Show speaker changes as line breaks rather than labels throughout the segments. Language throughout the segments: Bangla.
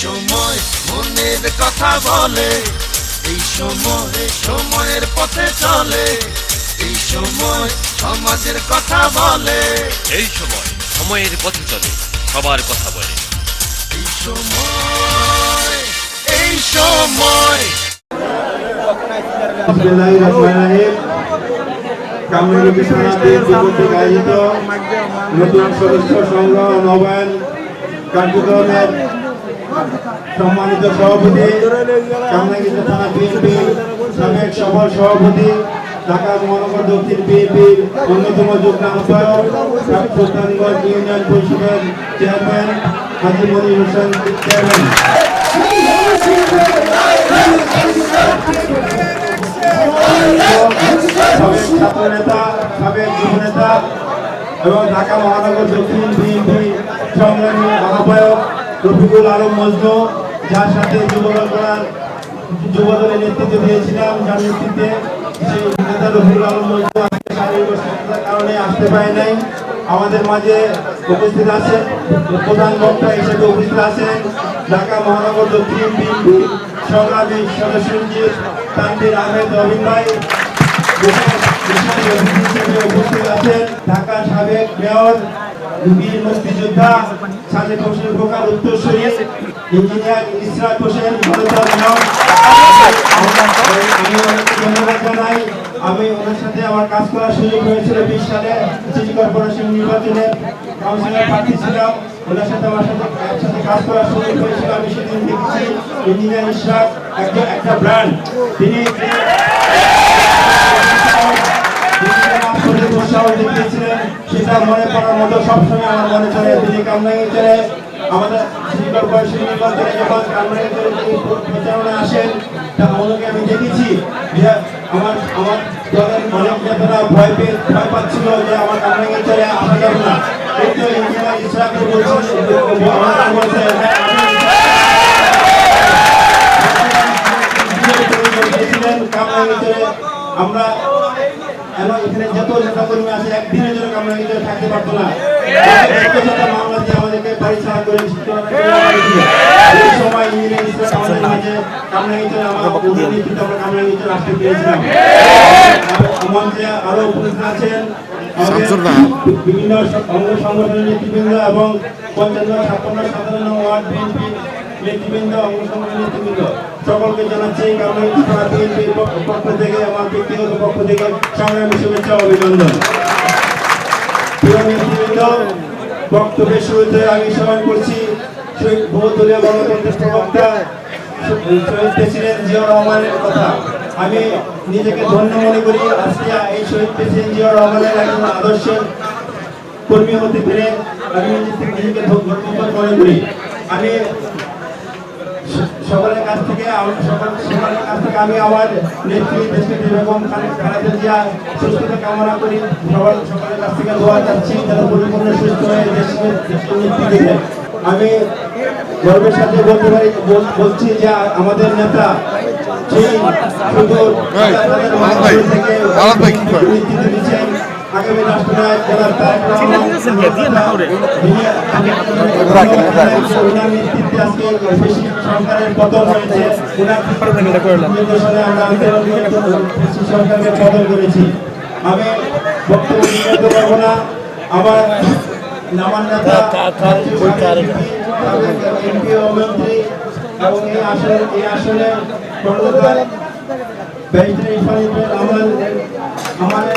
সময় মনের কথা বলে এই সময় সময়ের পথে চলে এই সময় সমাজের কথা বলে।
এই সময় সময়ের পথে চলে সবার কথা বলে।
এই সময় এই সময়।
কামরুল কর্তৃক আয়োজিত নতুন সদস্য সংগ্রহ নবায়ন কার্যক্রমের সম্মানিত সভাপতি কামরাঙ্গীর থানা বিএনপি সাবেক সফল সভাপতি, ঢাকা মহানগর দক্ষিণ বিএনপির অন্যতম যুগ্ম আহ্বায়ক সুলতানগঞ্জ ইউনিয়ন পরিষদের চেয়ারম্যান হাজি মনির হোসেন চেয়ারম্যান। এবং ঢাকা মহানগর দক্ষিণ বিএনপি সংগ্রামী রফিকুল আলম মজনু, যার সাথে যুবদল যুবদলের নেতৃত্ব দিয়েছিলাম, যার নেতৃত্বে সেই নেতা রফিকুল আলম মজনু আজকে শারীরিক কারণে আসতে পারে নাই। আমাদের মাঝে উপস্থিত আছেন প্রধান বক্তা হিসেবে উপস্থিত আছেন ঢাকা মহানগর দক্ষিণ বিএনপি সংগ্রামী সদস্য তানভীর আহমেদ, রবিন ভাই। উপস্থিত আছেন ঢাকার সাবেক মেয়র বীর মুক্তিযোদ্ধা সাদেক হোসেন খোকার উত্তরসূরি ইঞ্জিনিয়ার ইসরাত হোসেন আমি ধন্যবাদ জানাই। আমি ওনার সাথে আমার কাজ করার সুযোগ হয়েছিল বিশ সালে সিটি কর্পোরেশন নির্বাচনে কাউন্সিলর প্রার্থী ছিলাম। ওনার সাথে আমার সাথে একসাথে কাজ করার সুযোগ হয়েছিল। আমি সেদিন দেখেছি ইঞ্জিনিয়ার ইসরাত, একজন একটা ব্র্যান্ড। তিনি উৎসাহ দেখিয়েছিলেন, সেটা মনে করার মতো সবসময় আমার মনে চলে, তিনি কামরাঙ্গি চলে। আমাদের সিটি কর্পোরেশন নির্বাচনে যখন কামরাঙ্গি তিনি প্রচারণা আসেন, তা ওনাকে আমি দেখেছি যে আমার আমার দলের অনেক নেতারা ভয় পেয়ে, ভয় পাচ্ছিল যে আমার কামরাঙ্গি চলে আসা যাবে না। কিন্তু ইঞ্জিনিয়ার ইসরাকে বলছেন আমাকে বলছে আমরা এবং এখানে যত নেতা কর্মী আছে একদিনের জন্য আমরা ভিতরে থাকতে পারতো না। শত শত মামলা দিয়ে আমাদেরকে বাড়ি করে সময় ইঞ্জিনিয়ার আমাদের মাঝে কামরা ভিতরে আমার আমরা কামরা ভিতরে আসতে পেরেছিলাম। মঞ্চে আরও উপস্থিত আছেন বিভিন্ন অঙ্গ সংগঠনের নেতৃবৃন্দ এবং পঞ্চান্ন ছাপ্পান্ন সাধারণ ওয়ার্ড বিএনপি নেতৃবৃন্দ সংগঠনের নেতৃবৃন্দ, সকলকে জানাচ্ছি কামরা পক্ষ থেকে আমার ব্যক্তিগত পক্ষ থেকে সংগ্রামী শুভেচ্ছা অভিনন্দন। প্রিয় নেতৃবৃন্দ, বক্তব্যের শুরুতে আমি স্মরণ করছি বহুদলীয় গণতন্ত্রের প্রবক্তা, শহীদ প্রেসিডেন্ট জিয়া রহমানের কথা। আমি নিজেকে ধন্য মনে করি, আজকে এই শহীদ প্রেসিডেন্ট জিয়া রহমানের একজন আদর্শের কর্মী হতে পেরে আমি নিজেকে ধন্য মনে করি। আমি কাছ থেকে সকল কাছ থেকে আমি আমার নেত্রী দেশকে যেরকম খালেদা জিয়া সুস্থতা কামনা করি। সবার সকলের কাছ থেকে দোয়া চাচ্ছি যারা পরিপূর্ণ সুস্থ হয়ে দেশকে দেশকে নেত্রী দিবে আমি গর্বের সাথে বলতে পারি বলছি যে আমাদের নেতা সেই মাইল থেকে আগামী রাষ্ট্রনায়ক জনাব তারেক রহমান নেতৃত্বে আজকে সরকারের পতন হয়েছে ওনার আমরা করেছি আমি বক্তব্য দিতে পারব না আমার নামান নেতা এমপি মন্ত্রী এবং এই আসনে এই আসনে আমার আমাদের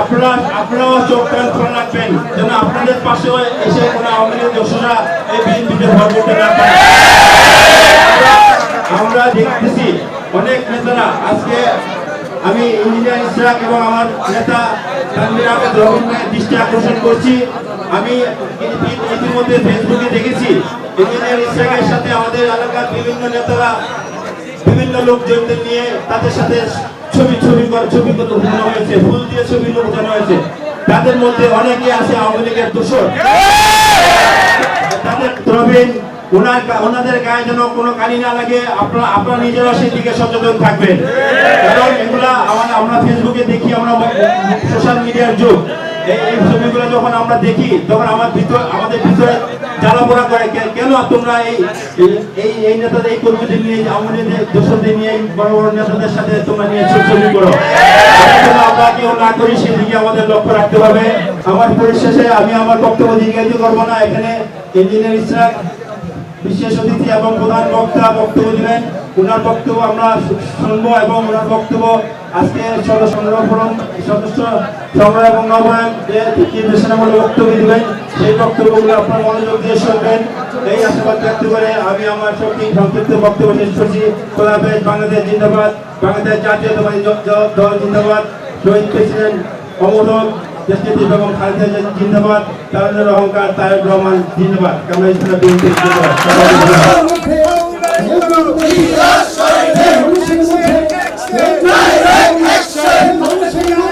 আপনারা, আপনারাও চোখ কান রাখবেন, যেন আপনাদের পাশেও এসে কোনো আওয়ামী দোষরা এই বিএনপিতে ভর না পারে। আমরা দেখতেছি অনেক নেতারা, আজকে আমি ইঞ্জিনিয়ার ইসরাক এবং আমার নেতা তানভীর আহমেদ রবিন দৃষ্টি আকর্ষণ করছি। আমি ইতিমধ্যে ফেসবুকে দেখেছি, ইঞ্জিনিয়ার ইসরাকের সাথে আমাদের এলাকার বিভিন্ন নেতারা বিভিন্ন লোকজনদের নিয়ে তাদের সাথে ছবি ছবি করে, ছবি করতে উঠানো হয়েছে, ফুল দিয়ে ছবি উঠানো হয়েছে। তাদের মধ্যে অনেকে আছে আওয়ামী লীগের দোষর। তাদের প্রবীণ, ওনার ওনাদের গায়ে যেন কোনো কালি না লাগে, আপনারা আপনারা নিজেরা সেই দিকে সচেতন থাকবেন। কারণ এগুলা আমরা আমরা ফেসবুকে দেখি, আমরা সোশ্যাল মিডিয়ার যুগ। এই ছবিগুলো যখন আমরা দেখি, তখন আমার ভিতর, আমাদের ভিতরে জ্বালা পোড়া করে কেন তোমরা এই এই এই নেতাদের, এই কর্মীদের নিয়ে আমাদের দোষদের নিয়ে বড় বড় নেতাদের সাথে তোমরা নিয়ে ছবি করো? আমরা কেউ না করি সেদিকে আমাদের লক্ষ্য রাখতে হবে। আমার পরিশেষে আমি আমার বক্তব্য দীর্ঘায়িত করব না। এখানে ইঞ্জিনিয়ার ইসরাক বিশেষ অতিথি এবং প্রধান বক্তা বক্তব্য দিবেন ওনার বক্তব্য আমরা শুনব এবং ওনার বক্তব্য আজকে সদস্য সংগ্রহ ফোরাম সদস্য সংগ্রহ এবং নবায়ন যে নির্দেশনামূলক বক্তব্য দিবেন, সেই বক্তব্যগুলো আপনার মনোযোগ দিয়ে শুনবেন। এই আশাবাদ ব্যক্ত করে আমি আমার সত্যি সংক্ষিপ্ত বক্তব্য শেষ করছি। খোলাফেজ বাংলাদেশ জিন্দাবাদ, বাংলাদেশ জাতীয়তাবাদী দল জিন্দাবাদ। শহীদ প্রেসিডেন্ট অমরক দেশনেত্রী বেগম খালেদা জিন্দাবাদ তারুণের অহংকার তারেক রহমান জিন্দাবাদ। ইসলাম জিন্দাবাদ
Vamos